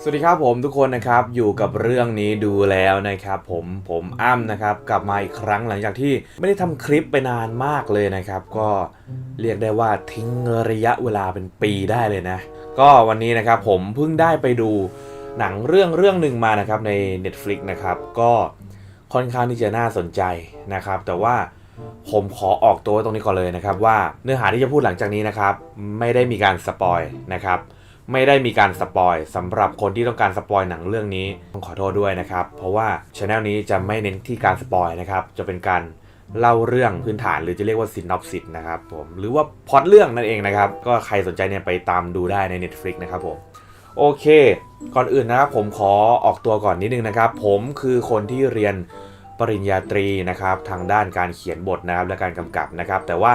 สวัสดีครับผมทุกคนนะครับอยู่กับเรื่องนี้ดูแล้วนะครับผมผมอ้ำนะครับกลับมาอีกครั้งหลังจากที่ไม่ได้ทำคลิปไปนานมากเลยนะครับ ก็เรียกได้ว่าทิ้งระยะเวลาเป็นปีได้เลยนะ ก็วันนี้นะครับผมเพิ่งได้ไปดูหนังเรื่องเรื่องหนึ่งมานะครับใน Netflix นะครับก็ค่อนข้างที่จะน่าสนใจนะครับ แต่ว่าผมขอออกตัวไว้ตรงนี้ก่อนเลยนะครับ ว่าเนื้อหาที่จะพูดหลังจากนี้นะครับ ไม่ได้มีการสปอยนะครับ ไม่ได้มีการสปอยสำหรับคนที่ต้องการสปอยหนังเรื่องนี้ต้องขอโทษด้วยนะครับ เพราะว่าช anel นี้จะไม่เน้นที่การสปอยนะครับ จะเป็นการเล่าเรื่องพื้นฐานหรือจะเรียกว่าซินอปซิสนะครับผมหรือว่าพอตเรื่องนั่นเองนะครับ ก็ใครสนใจเนี่ยไปตามดูได้ใน Netflix นะครับผมโอเค ก่อนอื่นนะครับผมขอออกตัวก่อนนิดนึงนะครับ ผมคือคนที่เรียนปริญญาตรีนะครับ ทางด้านการเขียนบทนะครับและการกำกับนะครับ แต่ว่า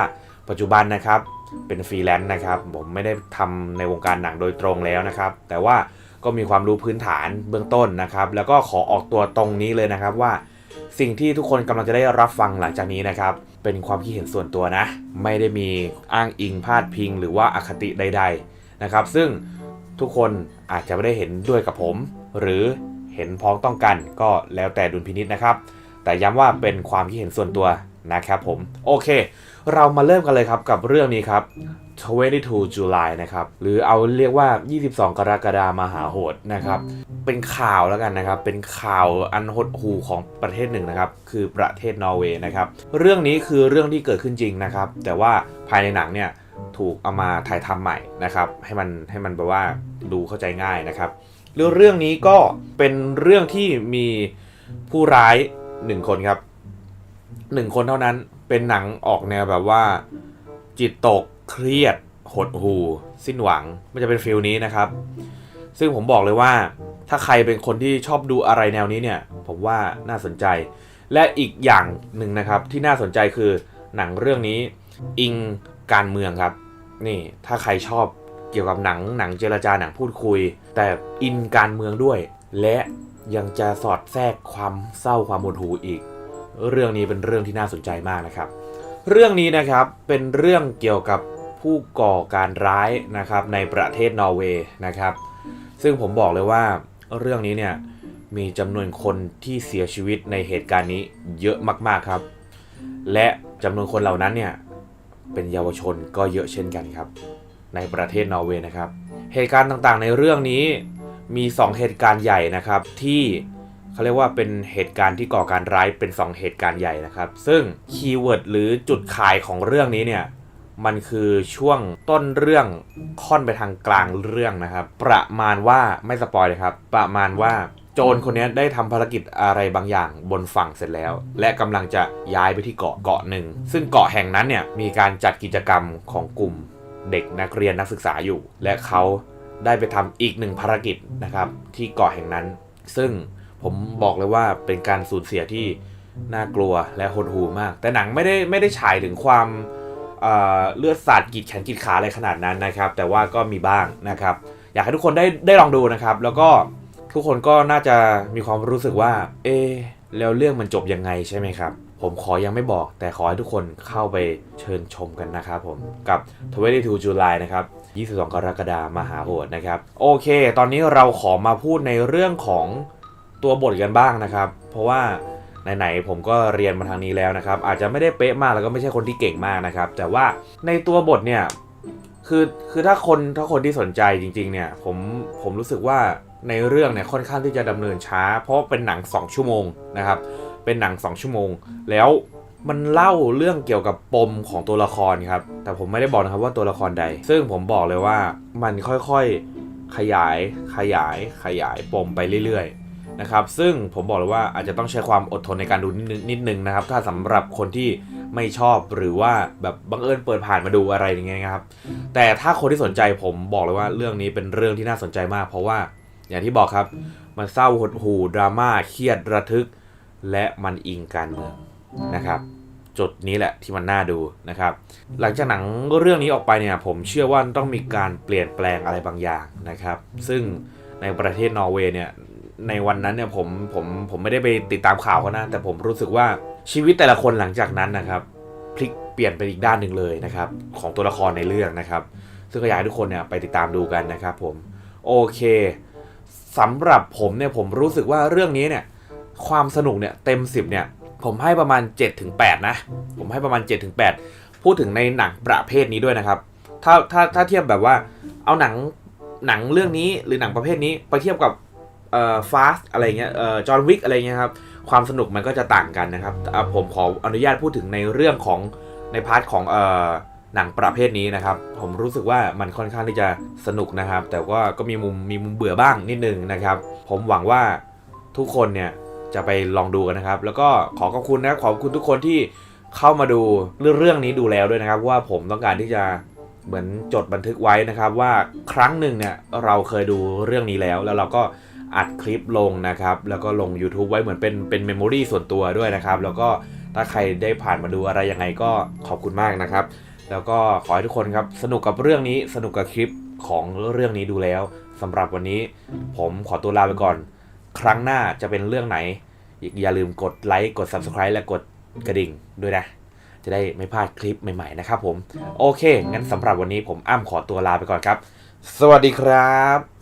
ปัจจุบันนะครับ เป็นฟรีแลนซ์นะครับ ผมไม่ได้ทำในวงการหนังโดยตรงแล้วนะครับ แต่ว่าก็มีความรู้พื้นฐานเบื้องต้นนะครับ แล้วก็ขอออกตัวตรงนี้เลยนะครับว่า สิ่งที่ทุกคนกำลังจะได้รับฟังหลังจากนี้นะครับ เป็นความคิดเห็นส่วนตัวนะ ไม่ได้มีอ้างอิงพาดพิง หรือว่าอคติใด ๆนะครับ ซึ่งทุกคนอาจจะไม่ได้เห็นด้วยกับผม หรือเห็นพ้องต้องกันก็แล้วแต่ดุลพินิษนะครับ แต่ย้ำว่าเป็นความคิดเห็นส่วนตัว นะครับผม โอเค เรามาเริ่มกันเลยครับกับเรื่องนี้ครับ 22 July นะครับ หรือเอาเรียกว่า 22 กรกฎามาหาโหดนะครับ เป็นข่าวแล้วกันนะครับ เป็นข่าวอันหดหูของประเทศหนึ่งนะครับ คือประเทศนอร์เวย์นะครับ เรื่องนี้คือเรื่องที่เกิดขึ้นจริงนะครับ แต่ว่าภายในหนังเนี่ยถูกเอามาถ่ายทำใหม่นะครับ ให้มันให้มันแบบว่าดูเข้าใจง่ายนะครับ เรื่องเรื่องนี้ก็เป็นเรื่องที่มีผู้ร้ายหนึ่งคนครับ หนึ่งคนเท่านั้นเป็นหนังออกแนวแบบว่า จิตตกเครียด หดหูสิ้นหวังมันจะเป็นฟิลนี้นะครับ ซึ่งผมบอกเลยว่าถ้าใครเป็นคนที่ชอบดูอะไรแนวนี้เนี่ย ผมว่าน่าสนใจ และอีกอย่างหนึ่งนะครับที่น่าสนใจคือหนังเรื่องนี้อิงการเมืองครับ นี่ถ้าใครชอบเกี่ยวกับหนังหนังเจรจาหนังพูดคุย แต่อินการเมืองด้วย และยังจะสอดแทรกความเศร้าความหดหูอีก เรื่องนี้เป็นเรื่องที่น่าสนใจมากนะครับ เรื่องนี้นะครับเป็นเรื่องเกี่ยวกับผู้ก่อการร้ายนะครับในประเทศนอร์เวย์นะครับ ซึ่งผมบอกเลยว่าเรื่องนี้เนี่ยมีจำนวนคนที่เสียชีวิตในเหตุการณ์นี้เยอะมากๆครับ และจำนวนคนเหล่านั้นเนี่ยเป็นเยาวชนก็เยอะเช่นกันครับ ในประเทศนอร์เวย์นะครับ เหตุการณ์ต่างๆในเรื่องนี้มี 2 เหตุการณ์ใหญ่นะครับที่ เขาเรียกว่าเป็นเหตุการณ์ที่ก่อการร้ายเป็น 2 เหตุการณ์ใหญ่นะครับ ซึ่งคีย์เวิร์ดหรือจุดขายของเรื่องนี้เนี่ยมันคือช่วงต้นเรื่องค่อนไปทางกลางเรื่องนะครับ ประมาณว่าไม่สปอยเลยครับ ประมาณว่าโจรคนนี้ได้ทำภารกิจอะไรบางอย่างบนฝั่งเสร็จแล้ว และกำลังจะย้ายไปที่เกาะเกาะหนึ่ง ซึ่งเกาะแห่งนั้นเนี่ยมีการจัดกิจกรรมของกลุ่มเด็กนักเรียนนักศึกษาอยู่ และเขาได้ไปทำอีกหนึ่งภารกิจนะครับที่เกาะแห่งนั้น ซึ่ง ผมบอกเลยว่าเป็นการสูญเสียที่น่ากลัวและหดหู่มาก แต่หนังไม่ได้ไม่ได้ฉายถึงความเเลือดสาดกีดแขนกีดขาอะไรขนาดนั้นนะครับ แต่ว่าก็มีบ้างนะครับ อยากให้ทุกคนได้ได้ลองดูนะครับ แล้วก็ทุกคนก็น่าจะมีความรู้สึกว่า เอะแล้วเรื่องมันจบยังไงใช่ไหมครับ ผมขอยังไม่บอก แต่ขอให้ทุกคนเข้าไปเชิญชมกันนะครับผมกับ22 July นะครับ22 กรกฎาคมมหาโหดนะครับ โอเค ตอนนี้เราขอมาพูดในเรื่องของ ตัวบทกันบ้างนะครับ เพราะว่าไหนๆผมก็เรียนมาทางนี้แล้วนะครับ อาจจะไม่ได้เป๊ะมากแล้วก็ไม่ใช่คนที่เก่งมากนะครับ แต่ว่าในตัวบทเนี่ยคือคือถ้าคนถ้าคนที่สนใจจริง ๆ เนี่ยผมผมรู้สึกว่าในเรื่องเนี่ยค่อนข้างที่จะดำเนินช้า เพราะเป็นหนัง 2 ชั่วโมงนะครับ เป็นหนัง 2 ชั่วโมง แล้วมันเล่าเรื่องเกี่ยวกับปมของตัวละครครับ แต่ผมไม่ได้บอกนะครับว่าตัวละครใด ซึ่งผมบอกเลยว่ามันค่อยๆขยายขยายขยายปมไปเรื่อยๆ นะครับซึ่งผมบอกเลยว่าอาจจะต้องใช้ความอดทนในการดูนิดนึงนะครับ ถ้าสำหรับคนที่ไม่ชอบหรือว่าแบบบังเอิญเปิดผ่านมาดูอะไรอย่างเงี้ยครับ แต่ถ้าคนที่สนใจผมบอกเลยว่าเรื่องนี้เป็นเรื่องที่น่าสนใจมาก เพราะว่าอย่างที่บอกครับ มันเศร้าหดหู่ดราม่าเครียดระทึก และมันอิงการเมืองนะครับจุดนี้แหละที่มันน่าดูนะครับ หลังจากหนังเรื่องนี้ออกไปเนี่ยผมเชื่อว่าต้องมีการเปลี่ยนแปลงอะไรบางอย่างนะครับ ซึ่งในประเทศนอร์เวย์เนี่ย ในวันนั้นเนี่ยผมผมผมไม่ได้ไปติดตามข่าวเขานะแต่ผมรู้สึกว่าชีวิตแต่ละคนหลังจากนั้นนะครับพลิกเปลี่ยนไปอีกด้านหนึ่งเลยนะครับของตัวละครในเรื่องนะครับ ซึ่งก็อยากให้ทุกคนเนี่ยไปติดตามดูกันนะครับผมโอเคสำหรับผมเนี่ยผมรู้สึกว่าเรื่องนี้เนี่ยความสนุกเนี่ยเต็ม 10เนี่ยผมให้ประมาณ 7-8 นะ ผมให้ประมาณ 7-8 พูดถึงในหนังประเภทนี้ด้วยนะครับ ถ้าถ้าถ้าเทียบแบบว่าเอาหนังหนังเรื่องนี้หรือหนังประเภทนี้ไปเทียบกับ เอ่อฟาสอะไรเงี้ยเอ่อจอห์นวิกอะไรเงี้ยครับความสนุกมันก็จะต่างกันนะครับผมขออนุญาตพูดถึงในเรื่องของในพาร์ทของเอ่อหนังประเภทนี้นะครับ ผมรู้สึกว่ามันค่อนข้างที่จะสนุกนะครับ แต่ว่าก็มีมุมมีมุมเบื่อบ้างนิดนึงนะครับ ผมหวังว่าทุกคนเนี่ยจะไปลองดูกันนะครับ แล้วก็ขอขอบคุณนะขอบคุณทุกคนที่เข้ามาดูเรื่องเรื่องนี้ดูแล้วด้วยนะครับ ว่าผมต้องการที่จะเหมือนจดบันทึกไว้นะครับ ว่าครั้งหนึ่งเนี่ยเราเคยดูเรื่องนี้แล้วแล้วเราก็ อัดคลิปลงนะครับ แล้วก็ลง YouTube ไว้เหมือนเป็นเป็นเมมโมรีส่วนตัวด้วยนะครับ แล้วก็ถ้าใครได้ผ่านมาดูอะไรยังไงก็ขอบคุณมากนะครับ แล้วก็ขอให้ทุกคนครับสนุกกับเรื่องนี้สนุกกับคลิปของเรื่องนี้ดูแล้วสำหรับวันนี้ ผมขอตัวลาไปก่อน ครั้งหน้าจะเป็นเรื่องไหน อย่าลืมกดไลค์กด Subscribe และกดกระดิ่งด้วยนะ จะได้ไม่พลาดคลิปใหม่ๆนะครับผม โอเค งั้นสำหรับวันนี้ผมอ้ำขอตัวลาไปก่อนครับ สวัสดีครับ